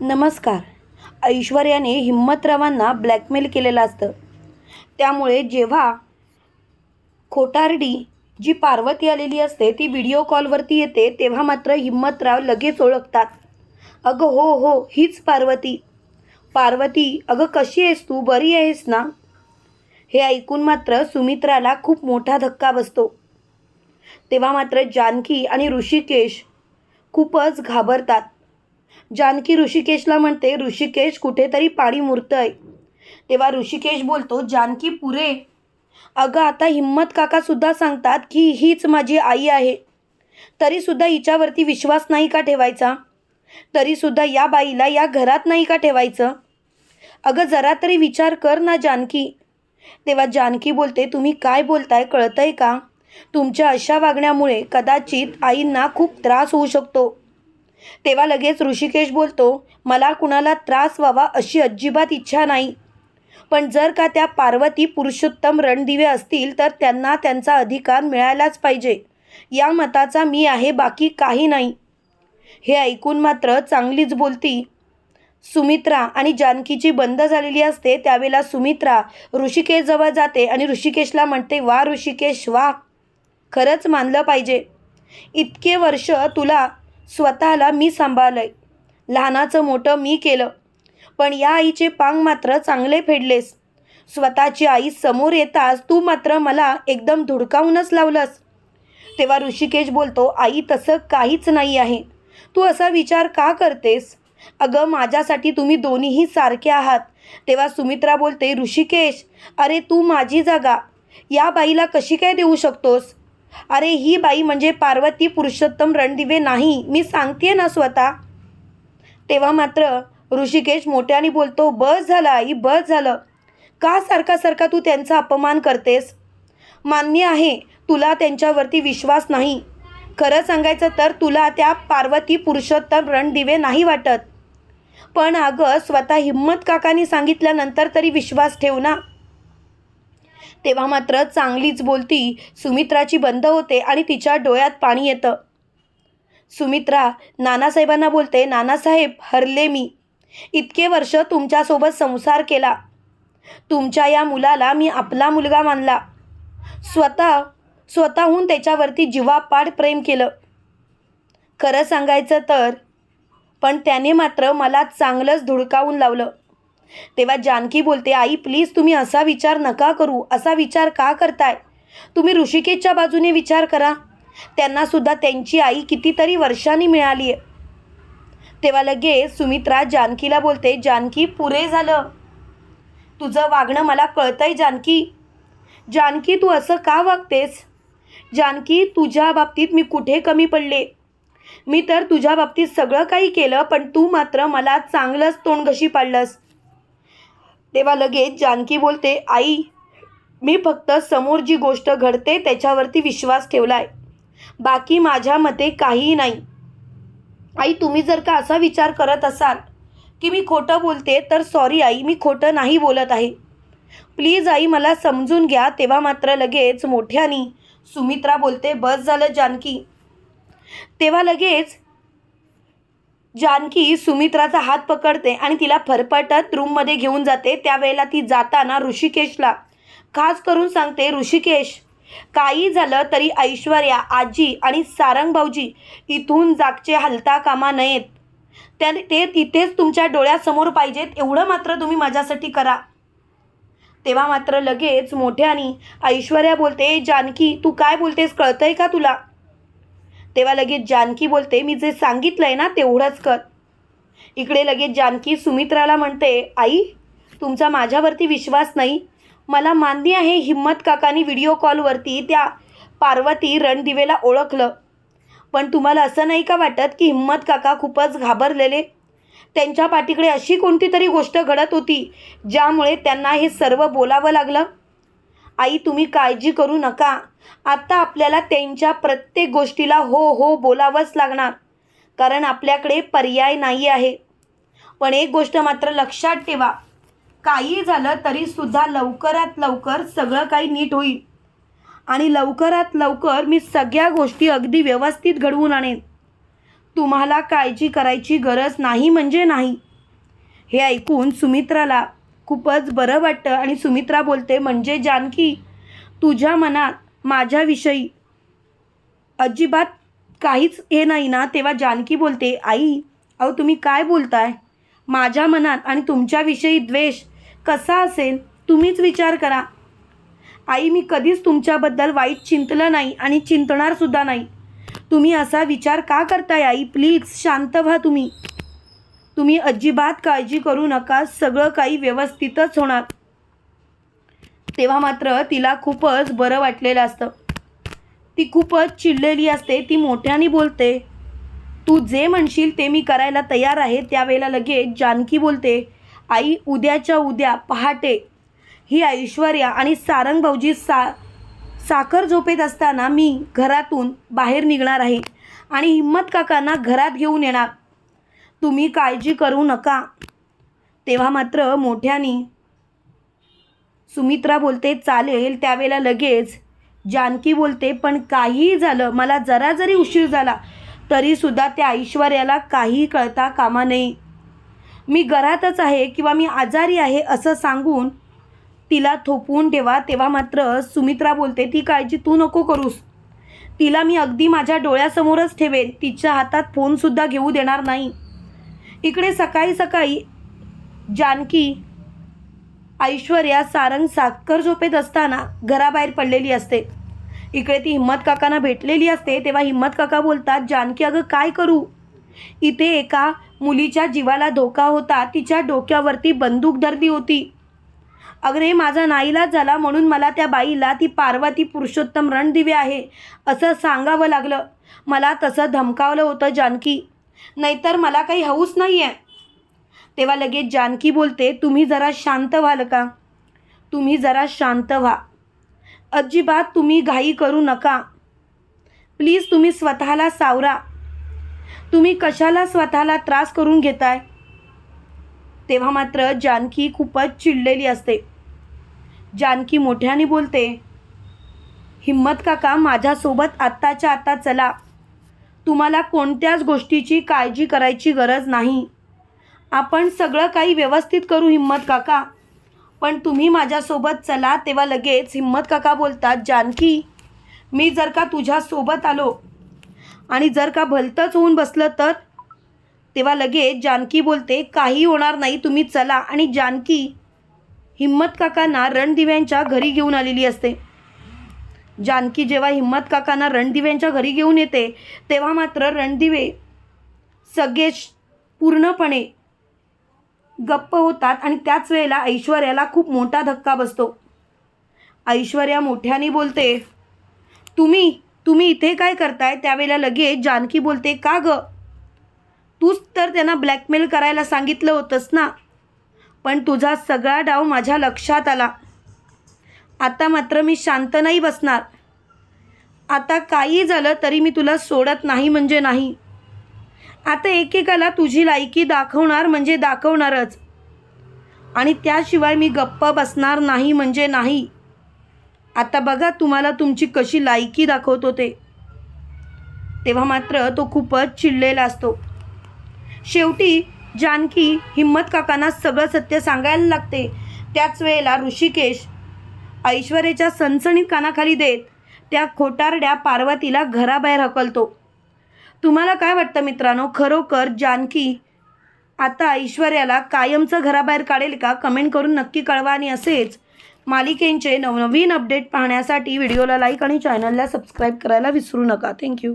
नमस्कार. ऐश्वर्याने हिम्मतरावांना ब्लॅकमेल केलेलं असतं. त्यामुळे जेव्हा खोटारडी जी पार्वती आलेली असते ती व्हिडिओ कॉलवरती येते तेव्हा मात्र हिम्मतराव लगेच ओळखतात. अगं हो हो हीच पार्वती. पार्वती अगं कशी आहेस तू? बरी आहेस ना? हे ऐकून मात्र सुमित्राला खूप मोठा धक्का बसतो. तेव्हा मात्र जानकी आणि ऋषिकेश खूपच घाबरतात. जानकी ऋषिकेशला म्हणते ऋषिकेश कुठेतरी पाणी मुरतंय. तेव्हा ऋषिकेश बोलतो जानकी पुरे अगं आता हिम्मत काकासुद्धा सांगतात की हीच माझी आई आहे. तरीसुद्धा हिच्यावरती विश्वास नाही का ठेवायचा? तरीसुद्धा या बाईला या घरात नाही का ठेवायचं? अगं जरा तरी विचार कर ना जानकी. तेव्हा जानकी बोलते तुम्ही काय बोलताय कळतंय का? तुमच्या अशा वागण्यामुळे कदाचित आईंना खूप त्रास होऊ शकतो. तेव्हा लगेच ऋषिकेश बोलतो मला कुणाला त्रास व्हावा अशी अजिबात इच्छा नाही. पण जर का त्या पार्वती पुरुषोत्तम रणदिवे असतील तर त्यांना त्यांचा अधिकार मिळायलाच पाहिजे. या मताचा मी आहे बाकी काही नाही. हे ऐकून मात्र चांगलीच बोलती. सुमित्रा आणि जानकीची बंद झालेली असते त्यावेळेला सुमित्रा ऋषिकेशजवळ जाते आणि ऋषिकेशला म्हणते वा ऋषिकेश वा. खरंच मानलं पाहिजे. इतके वर्ष तुला स्वतःला मी सांभाळलंय. लहानाचं मोठं मी केलं. पण या आईचे पांग मात्र चांगले फेडलेस. स्वतःची आई समोर येताच तू मात्र मला एकदम धुडकावूनच लावलंस. तेव्हा ऋषिकेश बोलतो आई तसं काहीच नाही आहे. तू असा विचार का करतेस? अगं माझ्यासाठी तुम्ही दोन्हीही सारखे आहात. तेव्हा सुमित्रा बोलते ऋषिकेश अरे तू माझी जागा. या बाईला कशी काय देऊ शकतोस? अरे ही बाई म्हणजे पार्वती पुरुषोत्तम रणदिवे नाही. मी सांगते ना स्वतः. तेव्हा मात्र ऋषिकेश मोठ्याने बोलतो बस झालं आई बस झालं. का सारखा सारखा तू त्यांचा अपमान करतेस? मान्य आहे तुला त्यांच्यावरती विश्वास नाही. खरं सांगायचं तर तुला त्या पार्वती पुरुषोत्तम रणदिवे नाही वाटत. पण अगं स्वतः हिम्मत काकांनी सांगितल्यानंतर तरी विश्वास ठेव ना. तेव्हा मात्र चांगलीच बोलती सुमित्राची बंद होते आणि तिच्या डोळ्यात पाणी येतं. सुमित्रा नानासाहेबांना बोलते नानासाहेब हरले मी. इतके वर्ष तुमच्यासोबत संसार केला. तुमच्या या मुलाला मी आपला मुलगा मानला. स्वतः स्वतःहून त्याच्यावरती जीवापाड प्रेम केलं. खरं सांगायचं तर पण त्याने मात्र मला चांगलंच धुडकावून लावलं. तेव्हा जानकी बोलते आई प्लीज तुम्ही असा विचार नका करू. असा विचार का करताय? तुम्ही ऋषिकेशच्या बाजूने विचार करा. त्यांना सुद्धा त्यांची आई कितीतरी वर्षांनी मिळाली आहे. तेव्हा लगेच सुमित्रा जानकीला बोलते जानकी पुरे झालं. तुझं वागणं मला कळतंय जानकी. जानकी तू असं का वागतेस? जानकी तुझ्या बाबतीत मी कुठे कमी पडले? मी तर तुझ्या बाबतीत सगळं काही केलं पण तू मात्र मला चांगलंच तोंडघशी पाडलंस. तेव्हा लगेच जानकी बोलते आई मी फक्त समोर जी गोष्ट घडते त्याच्यावरती विश्वास ठेवला आहे बाकी माझ्या मते काहीही नाही. आई तुम्ही जर का असा विचार करत असाल की मी खोटं बोलते तर सॉरी आई मी खोटं नाही बोलत आहे. प्लीज आई मला समजून घ्या. तेव्हा मात्र लगेच मोठ्यानी सुमित्रा बोलते बस झालं जानकी. तेव्हा लगेच जानकी सुमित्राचा हात पकडते आणि तिला फरफटत रूममध्ये घेऊन जाते. त्यावेळेला ती जाताना ऋषिकेशला. खास करून सांगते ऋषिकेश. काही झालं तरी ऐश्वर्या आजी आणि सारंग भाऊजी इथून जागचे हलता कामा नयेत. त्या ते तिथेच तुमच्या डोळ्यासमोर पाहिजेत एवढं मात्र तुम्ही माझ्यासाठी करा. तेव्हा मात्र लगेच मोठ्यानी ऐश्वर्या बोलते जानकी तू काय बोलतेस? कळतंय का तुला? तेव्हा लगेच जानकी बोलते मी जे सांगितलं आहे ना तेवढंच कर. इकडे लगेच जानकी सुमित्राला म्हणते आई तुमचा माझ्यावरती विश्वास नाही. मला मान्य आहे हिम्मत काकांनी व्हिडिओ कॉलवरती त्या पार्वती रणदिवेला ओळखलं. पण तुम्हाला असं नाही का वाटत की हिम्मत काका खूपच घाबरलेले? त्यांच्या पाठीकडे अशी कोणती तरी गोष्ट घडत होती ज्यामुळे त्यांना हे सर्व बोलावं लागलं? आई तुम्ही काळजी करू नका. आता आपल्याला त्यांच्या प्रत्येक गोष्टीला हो हो बोलावंच लागणार. कारण आपल्याकडे पर्याय नाही आहे. पण एक गोष्ट मात्र लक्षात ठेवा. काही झालं तरीसुद्धा लवकरात लवकर सगळं काही नीट होईल. आणि लवकरात लवकर मी सगळ्या गोष्टी अगदी व्यवस्थित घडवून आणेन. तुम्हाला काळजी करायची गरज नाही म्हणजे नाही. हे ऐकून सुमित्राला खूपच बरं वाटतं. आणि सुमित्रा बोलते म्हणजे जानकी तुझ्या मनात माझ्याविषयी अजिबात काहीच हे नाही ना? तेव्हा जानकी बोलते आई अहो तुम्ही काय बोलताय? माझ्या मनात आणि तुमच्याविषयी द्वेष कसा असेल तुम्हीच विचार करा. आई मी कधीच तुमच्याबद्दल वाईट चिंतलं नाही आणि चिंतणारसुद्धा नाही. तुम्ही असा विचार का करताय आई? प्लीज शांत व्हा तुम्ही. तुम्ही अजिबात काळजी करू नका सगळं काही व्यवस्थितच होणार. तेव्हा मात्र तिला खूपच बरं वाटलेलं असतं. ती खूपच चिडलेली असते ती मोठ्याने बोलते तू जे म्हणशील ते मी करायला तयार आहे त्यावेळेला लगेच जानकी बोलते आई उद्याच्या उद्या पहाटे ही ऐश्वर्या आणि सारंग भाऊजी सा साखर झोपेत असताना मी घरातून बाहेर निघणार आहे आणि हिम्मत काकांना घरात घेऊन येणार. तुम्ही काळजी करू नका. तेव्हा मात्र मोठ्यानी सुमित्रा बोलते चालेल त्यावेळेला लगेच. जानकी बोलते पण काहीही झालं मला जरा जरी उशीर झाला तरीसुद्धा त्या ऐश्वर्याला काही कळता कामा नये. मी घरातच आहे किंवा मी आजारी आहे असं सांगून तिला थोपवून ठेवा. तेव्हा मात्र सुमित्रा बोलते ती काळजी तू नको करूस. तिला मी अगदी माझ्या डोळ्यासमोरच ठेवेन. तिच्या हातात फोनसुद्धा घेऊ देणार नाही. इकडे सकाळी सकाळी जानकी ऐश्वर्या सारंग साखर झोपेत असताना घराबाहेर पडलेली असते. इकडे ती हिम्मत काकांना भेटलेली असते तेव्हा हिम्मत काका बोलतात जानकी अगं काय करू? इथे एका मुलीच्या जीवाला धोका होता. तिच्या डोक्यावरती बंदूक धरली होती. अगरे माझा नाईलाज झाला म्हणून मला त्या बाईला ती पार्वती पुरुषोत्तम रणदिवे आहे असं सांगावं लागलं. मला तसं धमकावलं होतं जानकी. नाहीतर मला काही हौस नाही आहे तेव्हा लगेच जानकी बोलते तुम्ही जरा शांत व्हाल का? तुम्ही जरा शांत व्हा. अजिबात तुम्ही घाई करू नका. प्लीज तुम्ही स्वतःला सावरा. तुम्ही कशाला स्वतःला त्रास करून घेताय? तेव्हा मात्र जानकी खूपच चिडलेली असते. जानकी मोठ्याने बोलते हिम्मत काका माझ्यासोबत आत्ताच्या आत्ता चला. तुम्हाला कोणत्याच गोष्टीची काळजी करायची गरज नाही. आपण सगळं काही व्यवस्थित करू हिम्मत काका. पण तुम्ही माझ्यासोबत चला तेव्हा लगेच हिम्मत काका बोलतात जानकी मी जर का तुझ्यासोबत आलो आणि जर का भलतंच होऊन बसलं तर? तेव्हा लगेच जानकी बोलते काही होणार नाही तुम्ही चला. आणि जानकी हिम्मत काकांना रणदिव्यांच्या घरी घेऊन आलेली असते. जानकी जेव्हा हिम्मत काकांना रणदिव्यांच्या घरी घेऊन येते तेव्हा मात्र रणदिवे सगळे पूर्णपणे गप्प होतात आणि त्याच वेळेला ऐश्वर्याला खूप मोठा धक्का बसतो. ऐश्वर्या मोठ्याने बोलते तुम्ही तुम्ही इथे काय करताय? त्यावेळेला लगेच जानकी बोलते का ग? तूच तर त्यांना ब्लॅकमेल करायला सांगितलं होतंस ना? पण तुझा सगळा डाव माझ्या लक्षात आला. आता मात्र मी शांत नाही बसणार. आता काही झालं तरी मी तुला सोडत नाही म्हणजे नाही. आता एकेकाला तुझी लायकी दाखवणार म्हणजे दाखवणारच. आणि त्याशिवाय मी गप्प बसणार नाही म्हणजे नाही. आता बघा तुम्हाला तुमची कशी लायकी दाखवतो ते. तेव्हा मात्र तो खूपच चिडलेला असतो. शेवटी जानकी हिम्मत काकांना सगळं सत्य सांगायला लागते. त्याच वेळेला ऋषिकेश ऐश्वर्याच्या सणसणीत कानाखाली देत त्या खोटारड्या पार्वतीला घराबाहेर हकलतो. तुम्हाला काय वाटतं मित्रांनो? खरोखर जानकी आता ऐश्वर्याला कायमचं घराबाहेर काढेल का? कमेंट करून नक्की कळवा आणि असेच मालिकेंचे नवनवीन अपडेट पाहण्यासाठी व्हिडिओला लाईक आणि चॅनलला सबस्क्राईब करायला विसरू नका. थँक्यू